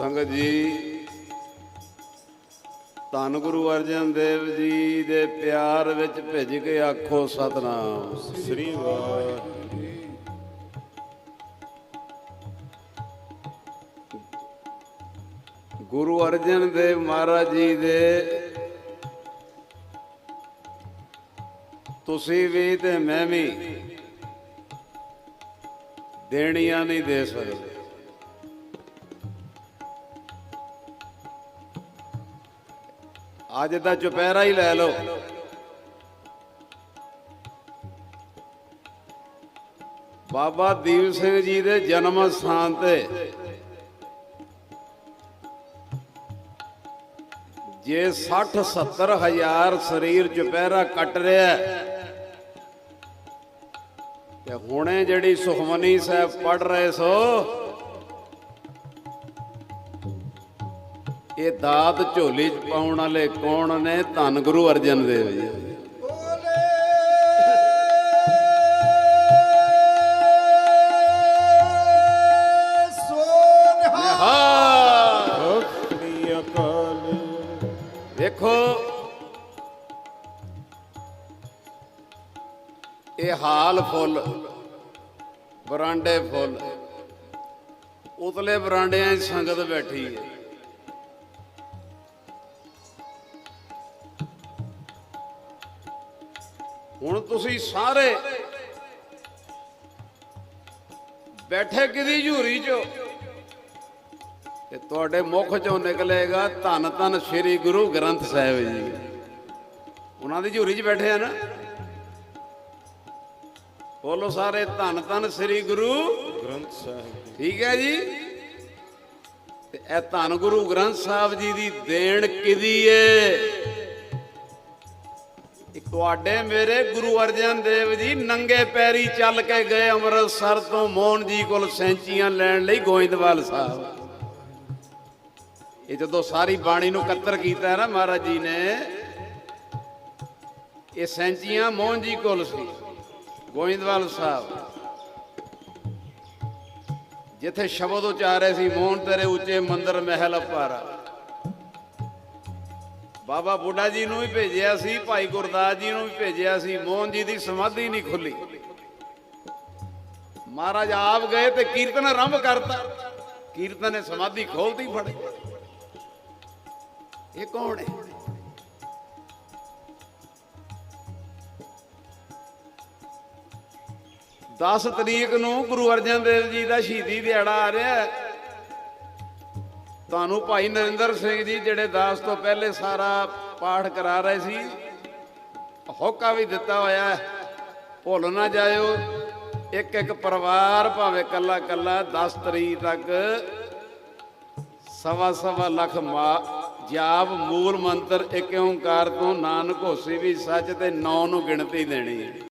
ਸੰਗਤ ਜੀ ਧੰਨ ਗੁਰੂ ਅਰਜਨ ਦੇਵ ਜੀ ਦੇ ਪਿਆਰ ਵਿੱਚ ਭਿੱਜ ਕੇ ਆਖੋ ਸਤਨਾਮ। ਸ੍ਰੀ ਵਾਹਿਗੁਰੂ। ਗੁਰੂ ਅਰਜਨ ਦੇਵ ਮਹਾਰਾਜ ਜੀ ਦੇ ਤੁਸੀਂ ਵੀ ਤੇ ਮੈਂ ਵੀ ਦੇਣੀਆਂ ਨਹੀਂ ਦੇ ਸਕਦੇ। ਅੱਜ ਦਾ ਚੁਪਹਿਰਾ ਹੀ ਲੈ ਲਓ। ਬਾਬਾ ਦੀਪ ਸਿੰਘ ਜੀ ਦੇ ਜਨਮ ਸਥਾਨ ਤੇ ਜੇ 60 70 ਹਜ਼ਾਰ ਸਰੀਰ ਚੁਪਹਿਰਾ ਕੱਟ ਰਿਹਾ ਤੇ ਹੁਣੇ ਜਿਹੜੀ ਸੁਖਮਨੀ ਸਾਹਿਬ ਪੜ ਰਹੇ ਸੋ ਇਹ ਦਾਤ ਝੋਲੀ ਚ ਪਾਉਣ ਵਾਲੇ ਕੌਣ ਨੇ? ਧੰਨ ਗੁਰੂ ਅਰਜਨ ਦੇਵ ਜੀ। ਹਾਂ ਵੇਖੋ, ਇਹ ਹਾਲ ਫੁੱਲ, ਬਰਾਂਡੇ ਫੁੱਲ। ਉਤਲੇ ਬਰਾਂਡਿਆਂ 'ਚ ਸੰਗਤ ਬੈਠੀ ਹੈ। ਹੁਣ ਤੁਸੀਂ ਸਾਰੇ ਬੈਠੇ ਕਿਦੀ ਝੂਰੀ 'ਚ? ਤੇ ਤੁਹਾਡੇ ਮੁਖ ਚੋਂ ਨਿਕਲੇਗਾ ਧੰਨ ਧੰਨ ਸ੍ਰੀ ਗੁਰੂ ਗ੍ਰੰਥ ਸਾਹਿਬ ਜੀ। ਉਹਨਾਂ ਦੀ ਝੂਰੀ 'ਚ ਬੈਠੇ ਆ ਨਾ? ਬੋਲੋ ਸਾਰੇ ਧੰਨ ਧੰਨ ਸ੍ਰੀ ਗੁਰੂ ਗ੍ਰੰਥ ਸਾਹਿਬ ਠੀਕ ਹੈ ਜੀ? ਤੇ ਇਹ ਧੰਨ ਗੁਰੂ ਗ੍ਰੰਥ ਸਾਹਿਬ ਜੀ ਦੀ ਦੇਣ ਕਿਦੀ ਏ? ਤੁਹਾਡੇ ਮੇਰੇ ਗੁਰੂ ਅਰਜਨ ਦੇਵ ਜੀ ਨੰਗੇ ਪੈਰੀ ਚੱਲ ਕੇ ਗਏ ਅੰਮ੍ਰਿਤਸਰ ਤੋਂ ਮੋਹਨ ਜੀ ਕੋਲ ਸੈਂਚੀਆਂ ਲੈਣ ਲਈ ਗੋਇੰਦਵਾਲ ਸਾਹਿਬ। ਇਹ ਜਦੋਂ ਸਾਰੀ ਬਾਣੀ ਨੂੰ ਇਕੱਤਰ ਕੀਤਾ ਨਾ ਮਹਾਰਾਜ ਜੀ ਨੇ, ਇਹ ਸੈਂਚੀਆਂ ਮੋਹਨ ਜੀ ਕੋਲ ਸੀ, ਗੋਇੰਦਵਾਲ ਸਾਹਿਬ। ਜਿੱਥੇ ਸ਼ਬਦ ਉਚਾਰੇ ਸੀ, ਮੋਹਨ ਤੇਰੇ ਉੱਚੇ ਮੰਦਰ ਮਹਿਲ ਅਪਾਰਾ। ਬਾਬਾ ਬੁੱਢਾ ਜੀ ਨੂੰ ਵੀ ਭੇਜਿਆ ਸੀ, ਭਾਈ ਗੁਰਦਾਸ ਜੀ ਨੂੰ ਵੀ ਭੇਜਿਆ ਸੀ, ਮੋਹਨ ਜੀ ਦੀ ਸਮਾਧੀ ਨਹੀਂ ਖੁੱਲੀ। ਮਹਾਰਾਜ ਆਪ ਗਏ ਤੇ ਕੀਰਤਨ ਆਰੰਭ ਕਰਤਾ। ਕੀਰਤਨ ਨੇ ਸਮਾਧੀ ਖੋਲਦੀ ਫੜੇ। ਇਹ ਕੌਣ ਹੈ? 10 ਤਰੀਕ ਨੂੰ ਗੁਰੂ ਅਰਜਨ ਦੇਵ ਜੀ ਦਾ ਸ਼ਹੀਦੀ ਦਿਹਾੜਾ ਆ ਰਿਹਾ ਹੈ। ਤੁਹਾਨੂੰ ਭਾਈ ਨਰਿੰਦਰ ਸਿੰਘ ਜੀ ਜਿਹੜੇ ਦਾਸ ਤੋਂ ਪਹਿਲੇ ਸਾਰਾ ਪਾਠ ਕਰਾ ਰਹੇ ਸੀ ਹੋਕਾ ਵੀ ਦਿੱਤਾ ਹੋਇਆ ਹੈ। ਭੁੱਲ ਨਾ ਜਾਇਓ, ਇੱਕ ਇੱਕ ਪਰਿਵਾਰ ਭਾਵੇਂ ਕੱਲਾ ਕੱਲਾ 10 ਤਰੀਕ ਤੱਕ ਸਵਾ ਸਵਾ ਲੱਖ ਮਾ ਜਾਪ, ਮੂਲ ਮੰਤਰ, ਇੱਕ ਓੰਕਾਰ ਤੋਂ ਨਾਨਕ ਹੋਸੀ ਵੀ ਸੱਚ ਤੇ ਨੌ ਨੂੰ ਗਿਣਤੀ ਦੇਣੀ ਹੈ।